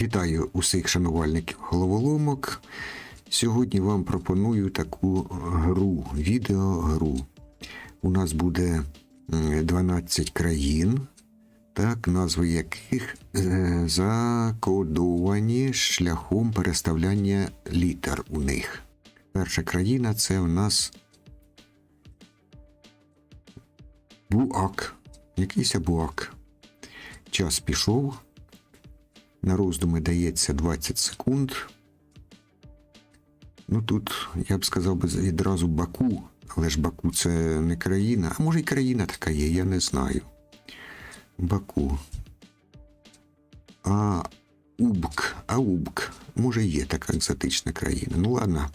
Вітаю усіх шанувальників головоломок. Сьогодні вам пропоную таку гру, відеогру. У нас буде 12 країн, так, назви яких е, закодовані шляхом переставляння літер у них. Перша країна це в нас Буак. Якийсь Буак. Час пішов. На роздуми дається 20 секунд. Ну тут, я б сказав би відразу Баку, але ж Баку це не країна, а може й країна така є, я не знаю. Баку. А Убк, Аубк. Може є така екзотична країна. Ну ладно,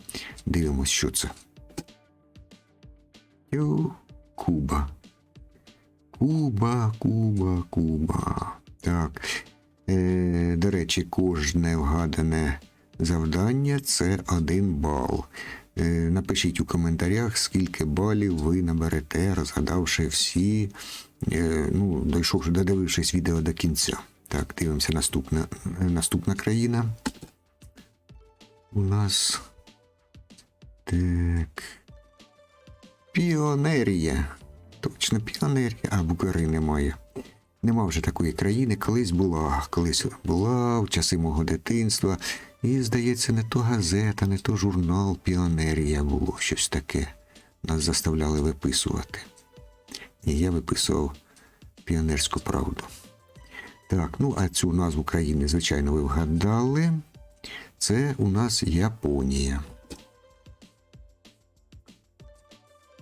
дивимось, що це. Йо, Куба. Куба, Куба, Куба. Так. Е, до речі, кожне вгадане завдання це один бал. Е, напишіть у коментарях, скільки балів ви наберете, розгадавши всі, е, ну, дійшовши, додивившись відео до кінця. Так, дивимося наступна, наступна країна. У нас. Так. Піонерія. Точно піонерія. А Бугари немає. Нема вже такої країни, колись була, колись була в часи мого дитинства. І, здається, не то газета, не то журнал Піонерія було щось таке. Нас заставляли виписувати. І я виписував піонерську правду. Так, ну а цю назву країни, звичайно, ви вгадали. Це у нас Японія.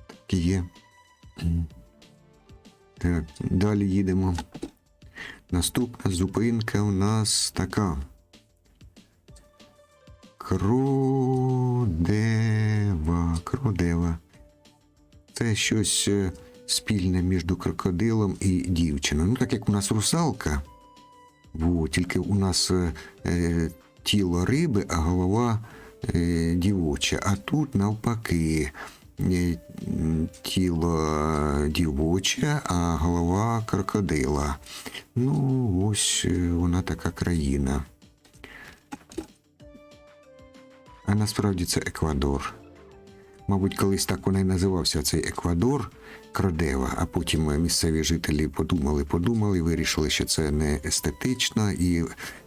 Так і є. Так, далі їдемо. Наступна зупинка у нас така. Кродева. Кродева. Це щось е, спільне між крокодилом і дівчиною. Ну, так як у нас русалка, во, тільки у нас е, е, тіло риби, а голова е, дівоча. А тут навпаки. Е, Тіло дівоче, а голова крокодила. Ну, ось е, вона така країна. А насправді це Еквадор. Мабуть, колись так вона і називався цей Еквадор Кродева, а потім місцеві жителі подумали, подумали, вирішили, що це не естетично, і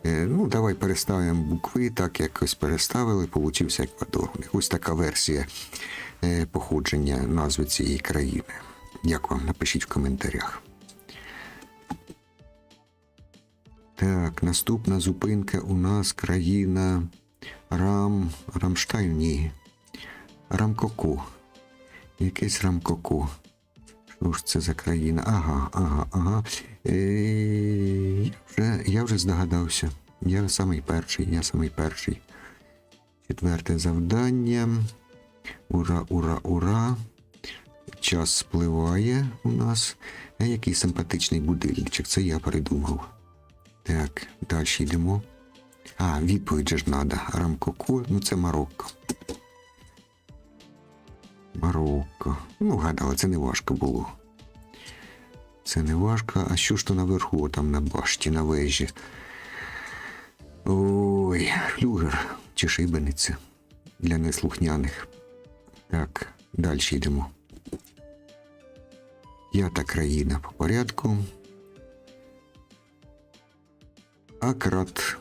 е, ну, давай переставимо букви, так якось переставили, получився Еквадор. Ось така версія е, походження назви цієї країни. Дякую вам, напишіть в коментарях. Так, наступна зупинка у нас країна Рам. Рамштайн, ні. Рамкоку. Якесь Рамкоку. Що ж це за країна? Ага, ага, ага. Е, я, вже, я вже здогадався. Я самий перший, я самий перший. Четверте завдання. Ура, ура, ура. Час спливає у нас. А який симпатичний будильничок. Це я придумав. Так, далі йдемо. А, відповідь же ж надо. Рамкоко, ну це Марокко. Марокко. Ну, гадали, це не важко було. Це не важко. А що ж то наверху, там на башті, на вежі? Ой, флюгер чи шибениця для неслухняних. Так, далі йдемо. П'ята країна по порядку. Акрат.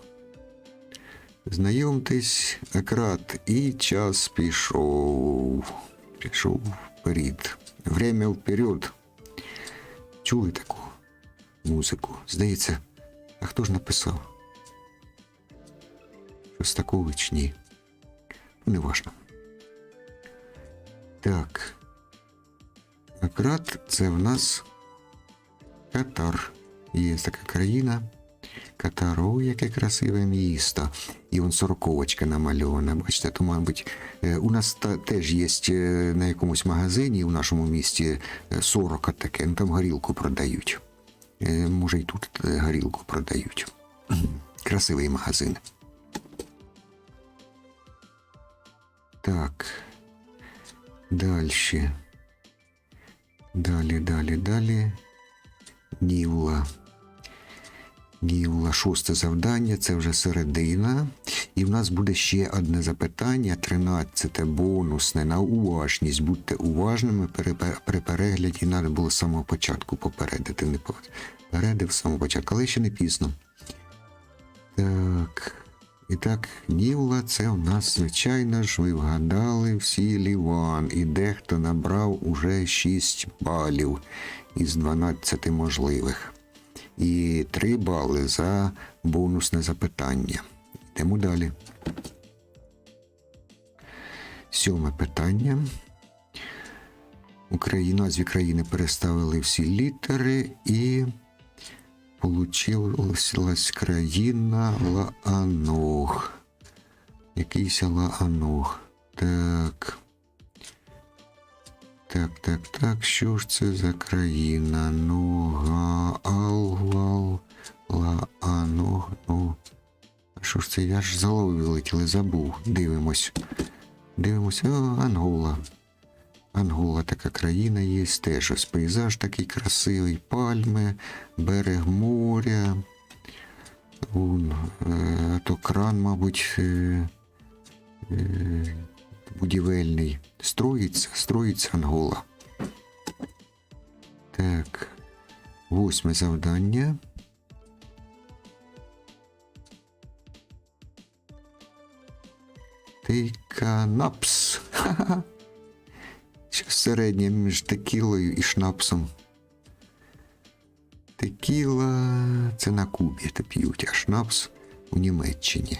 Знайомтесь, Акрат, і час пішов. Пішов вперед. Время вперед. Чули таку музику? Здається, а хто ж написав? Шостакович ні. Ну, неважно. Так. Акрат це в нас Катар. Є така країна. Катар, ой, яке красиве місто. І вон сороковочка намальована. Бачите, то, мабуть, е, у нас та, теж є е, на якомусь магазині у нашому місті е, сорока таке, ну там горілку продають. Може, і тут горілку продають. Красивий магазин. Так. Дальше. Далі, далі, далі. Ніла. Ніла, шосте завдання, це вже середина. І в нас буде ще одне запитання: 13 бонусне на уважність. Будьте уважними при перегляді. Треба було з самого початку попередити. Не попередив з самого початку, але ще не пізно. Так. І так, Ніла, це у нас, звичайно ж, ви вгадали всі Ліван. І дехто набрав уже 6 балів із 12 можливих. І 3 бали за бонусне запитання. Йдемо далі. Сьоме питання. Україна назві країни переставили всі літери і получилась країна Лааног. Якийсь Лааног. Так. Так, так, так. Що ж це за країна? Нога, Алвал, Лааног. Ну. А що ж це? Я ж з голови вилетіли, забув. Дивимось. Дивимось. О, Ангола. Ангола така країна є, теж ось пейзаж такий красивий, пальми, берег моря. Вон, е, то кран, мабуть, е, е, будівельний. Строїться, строїться Ангола. Так. Восьме завдання. Тиканапс. Ха-ха. Середнє між текілою і шнапсом. Текіла це на Кубі та п'ють, а шнапс у Німеччині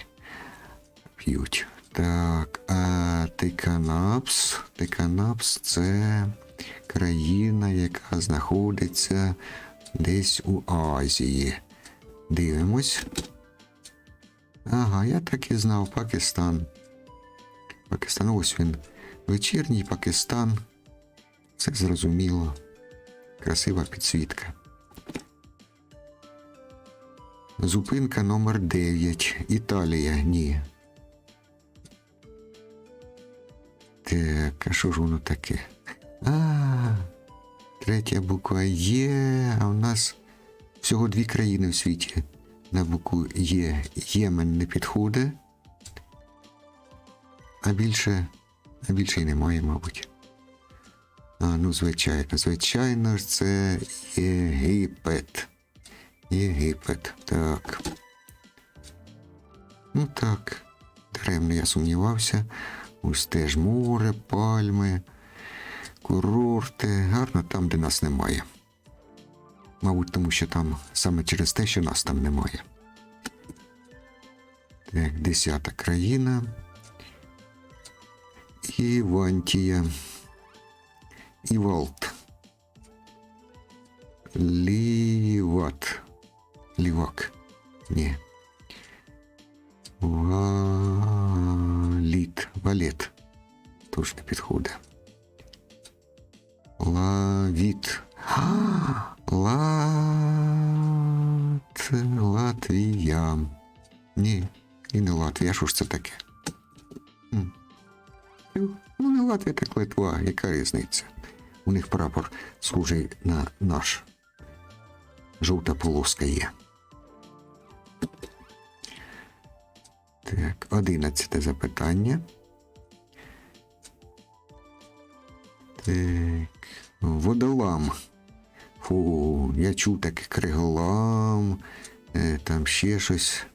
п'ють. Так, а Тиканапс. Тиканапс це країна, яка знаходиться десь у Азії. Дивимось. Ага, я так і знав, Пакистан. Пакистан, ось він. Вечірній Пакистан. Все зрозуміло. Красива підсвітка. Зупинка номер 9. Італія. Ні. Так, а що ж воно таке? А, третя буква Є. А у нас всього дві країни в світі на букву Є. Ємен не підходить. А більше, а більше й немає, мабуть. А, ну, звичайно, звичайно ж, це Єгипет. Єгипет, так. Ну так, даремно я сумнівався. Ось теж море, пальми, курорти. Гарно там, де нас немає. Мабуть, тому що там саме через те, що нас там немає. Так, десята країна. Івантія. Івалт. Ліват. Лівак. Ні. Валіт. Валет. Тож не підходить. Лавіт. А, Лат... Латвія. Ні, і не Латвія. Що ж це таке? Яка різниця? У них прапор схожий на наш. Жовта полоска є. Так, одинадцяте запитання. Так, водолам. Фу, я чув таке криголам, е, там ще щось.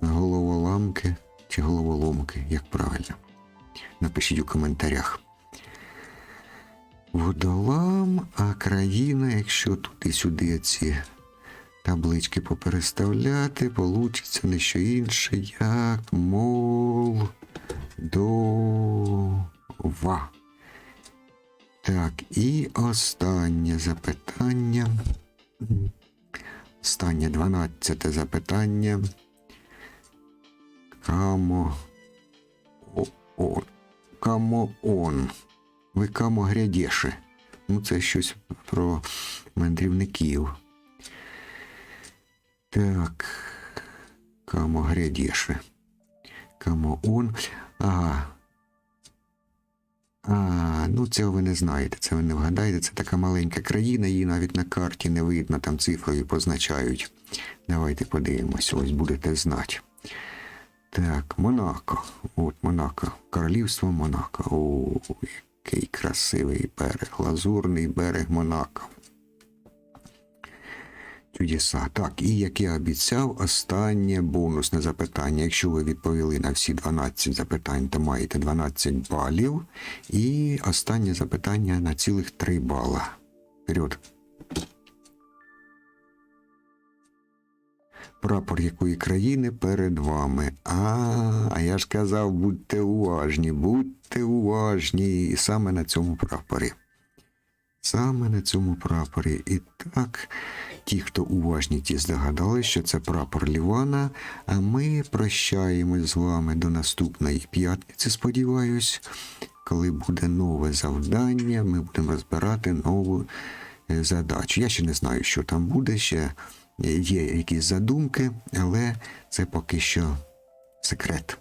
Головоламки чи головоломки, як правильно. Напишіть у коментарях. Водолам, а країна, якщо туди-сюди ці таблички попереставляти, получиться не що інше, як Молдова. Так, і останнє запитання. Останнє 12 запитання. Камо. О, о, камоон. Ви камо грядєше. Ну, це щось про мандрівників. Так. Камо грядєше. Камо он. Ага. А, ну цього ви не знаєте, це ви не вгадаєте. Це така маленька країна, її навіть на карті не видно, там цифрою позначають. Давайте подивимось, ось будете знати. Так, Монако. От Монако. Королівство Монако. О, який красивий берег. Лазурний берег Монако. Чудеса. Так, і як я обіцяв, останнє бонусне запитання. Якщо ви відповіли на всі 12 запитань, то маєте 12 балів. І останнє запитання на цілих 3 бала. Вперед. Прапор якої країни перед вами? А, а я ж казав, будьте уважні, будьте уважні. І саме на цьому прапорі. Саме на цьому прапорі. І так, ті, хто уважні, ті здогадались, що це прапор Лівана. А ми прощаємось з вами до наступної п'ятниці, сподіваюсь, коли буде нове завдання, ми будемо розбирати нову е, задачу. Я ще не знаю, що там буде, ще є якісь задумки, але це поки що секрет.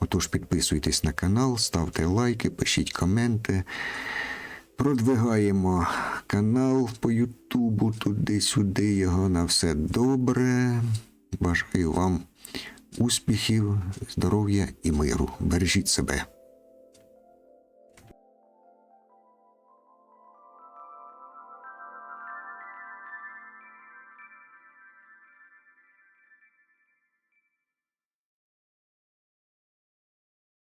Отож, підписуйтесь на канал, ставте лайки, пишіть коменти. Продвигаємо канал по Ютубу туди-сюди. Його на все добре. Бажаю вам успіхів, здоров'я і миру. Бережіть себе.